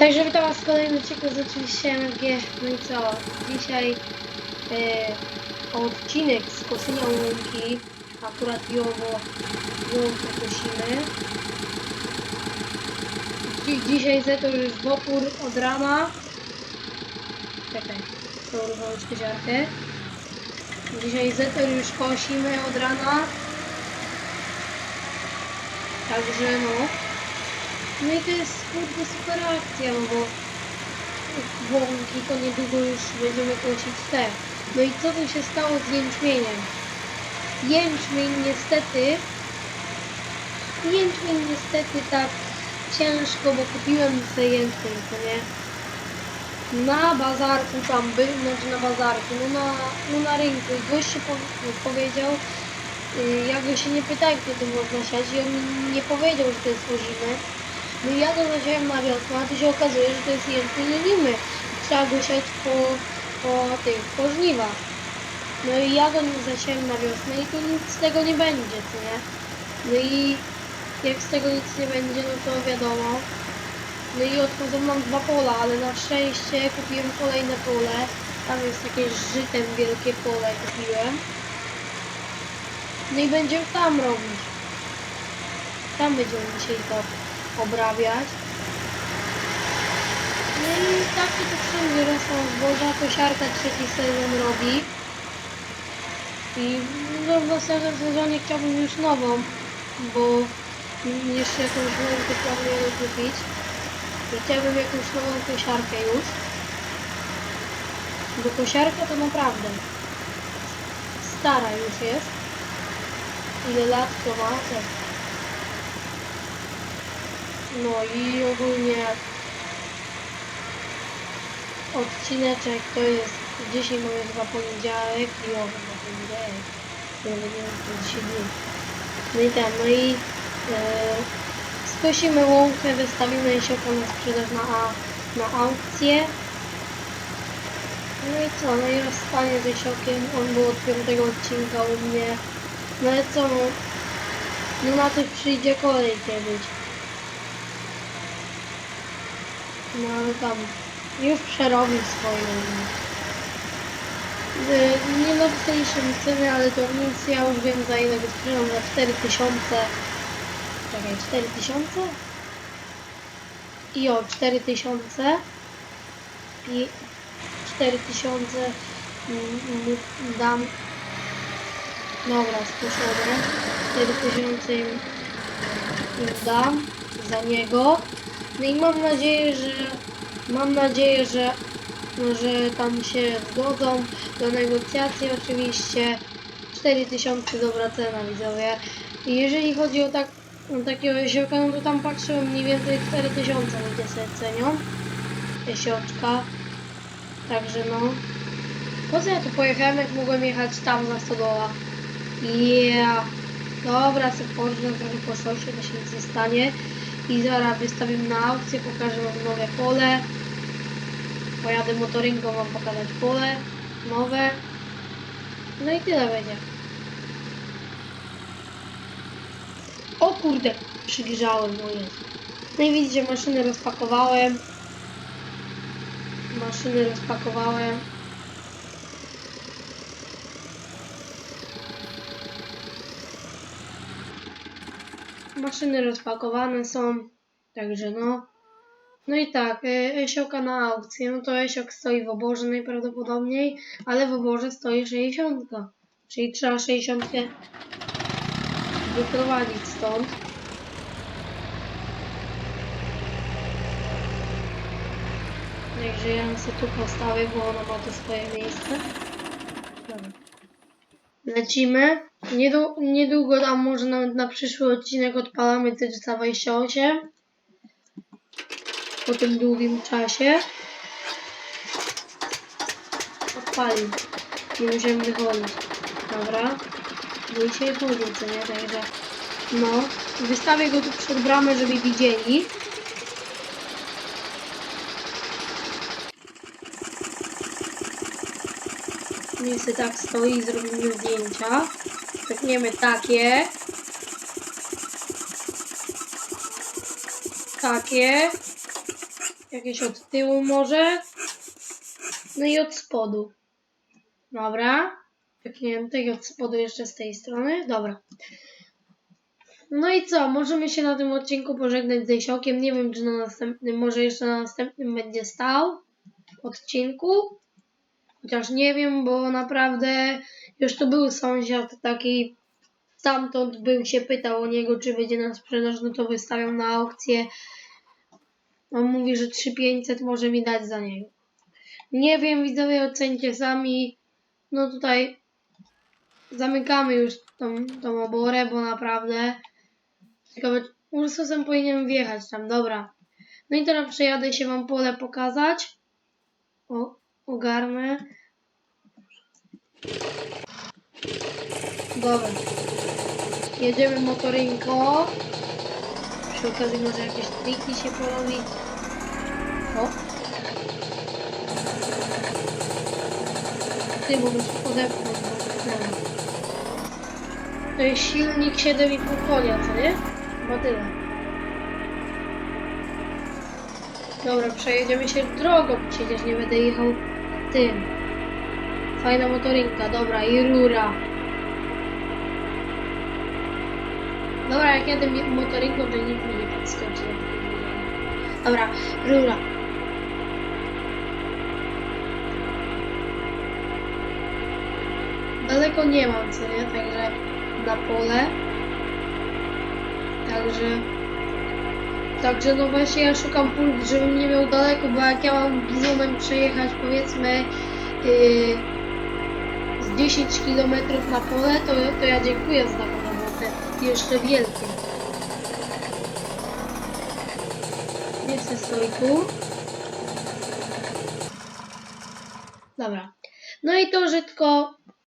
Także witam was w kolejnym odcinku z oczywiście. No i co? Dzisiaj e, odcinek z kosenia łąki. Akurat jowo łąkę kosimy. Dzi dzisiaj Zetor już w opór od rana. Czekaj, to uruchomić koziarkę. Dzisiaj Zetor już kosimy od rana. Także no. No i to jest kurde super akcja, no bo łąki to niedługo już będziemy kosić te. No i co tu się stało z jęczmieniem? Jęczmień niestety jęczmień niestety tak ciężko, bo kupiłem sobie jęczmień, co nie? Na bazarku tam był, znaczy na bazarku, no na, no na rynku i gość się po, powiedział, y, ja go się nie pytałem, kiedy można siać i on mi nie powiedział, że to jest ozimy. No ja zacząłem na wiosnę, a tu się okazuje, że to jest ozimy. Trzeba go po, po tych, po żniwach. No i ja go zacząłem na wiosnę i tu nic z tego nie będzie, co nie? No i jak z tego nic nie będzie, no to wiadomo. No i odchodzą mam dwa pola, ale na szczęście kupiłem kolejne pole. Tam jest takie żytem wielkie pole kupiłem. No i będziemy tam robić. Tam będziemy dzisiaj to obrabiać. No i takie to wszędzie rosną zboża. Kosiarka trzeci sezon robi. I no, w następnym sezonie chciałbym już nową, bo jeszcze jakąś nową planuję kupić. I chciałbym jakąś nową kosiarkę już. Bo kosiarka to naprawdę stara już jest. Ile lat to ma? No i ogólnie odcineczek to jest dzisiaj mamy chyba poniedziałek i o chyba poniedziałek. Nie wiem co dzisiaj dni. No i tam, no i e, skosimy łąkę, wystawimy jesioka na sprzedaż na, na aukcję. No i co, no i rozstanie z jesiokiem, on był od piątego odcinka u mnie. No ale co, no, no na to przyjdzie kolej kiedyś. No ale tam już przerobił swoją. Y, Nie napisaliśmy mi ceny, ale to nic, ja już wiem za ile go sprzedam, za 4000. Czekaj, 4000? I o, 4000. I 4000 mu dam. Dobra, skuszone. 4000 im, im dam za niego. No i mam nadzieję, że mam nadzieję, że, że tam się zgodzą do negocjacji oczywiście. 4000 dobra cena widzowie. I jeżeli chodzi o tak o takiego jesiołka, no to tam patrzyłem mniej więcej 4000 ludzie sobie cenią. Jesioczka. Także no. Po co ja tu pojechałem, jak mogłem jechać tam za 100 dola? Yeah. Dobra, sobie pożnę trochę po szosie, to się nic nie stanie. I zaraz wystawimy na aukcję, pokażę wam nowe pole. Pojadę motorynką wam pokazać pole nowe. No i tyle będzie. O kurde, przygrzałem, no jest. No i widzicie, maszyny rozpakowałem. Maszyny rozpakowałem. Maszyny rozpakowane są, także no. No i tak, y, Esioka na aukcję, no to Esiok stoi w oborze najprawdopodobniej, ale w oborze stoi 60. Czyli trzeba 60 wyprowadzić stąd. Także ja ją sobie tu postawię, bo ona ma tu swoje miejsce. Lecimy. Niedłu- niedługo, a może nawet na przyszły odcinek odpalamy Tyczyca 28. Po tym długim czasie. Odpalił. Nie musiałem wychodzić. Dobra. I się chodził, co nie? Także no. Wystawię go tu przed bramę, żeby widzieli. Niech sobie tak stoi i zrobimy zdjęcia. Weźmiemy takie. Takie. Jakieś od tyłu może. No i od spodu. Dobra. Pyknięte i od spodu jeszcze z tej strony. Dobra. No i co? Możemy się na tym odcinku pożegnać z Jesiokiem. Nie wiem, czy na następnym, może jeszcze na następnym będzie stał odcinku. Chociaż nie wiem, bo naprawdę już tu był sąsiad taki stamtąd był się pytał o niego, czy będzie na sprzedaż, no to wystawiał na aukcję. On mówi, że 3500 może mi dać za niego. Nie wiem, widzowie, ocencie sami. No tutaj zamykamy już tą, tą oborę, bo naprawdę ciekawe, Ursusem powinienem wjechać tam, dobra. No i teraz przejadę się wam pole pokazać. O, ogarnę. Dobra. Jedziemy motorynko. Przy okazji może jakieś triki się porobi. O. Ty, bo muszę podepnąć. bo-. To jest silnik 7,5 konia, co nie? Chyba tyle. Dobra, przejedziemy się drogą, przecież nie będę jechał tym. Fajna motorynka, dobra, i rura. Dobra, jak jadę motorynką, to nikt mi nie podskoczy. Dobra, rura. Daleko nie mam, co nie? Także na pole. Także... Także no właśnie ja szukam punkt, żebym nie miał daleko, bo jak ja mam bizonem przejechać powiedzmy yy, z 10 km na pole, to, to ja dziękuję za taką robotę. Jeszcze wielkie. Nie chcę stojku. Dobra. No i to, tylko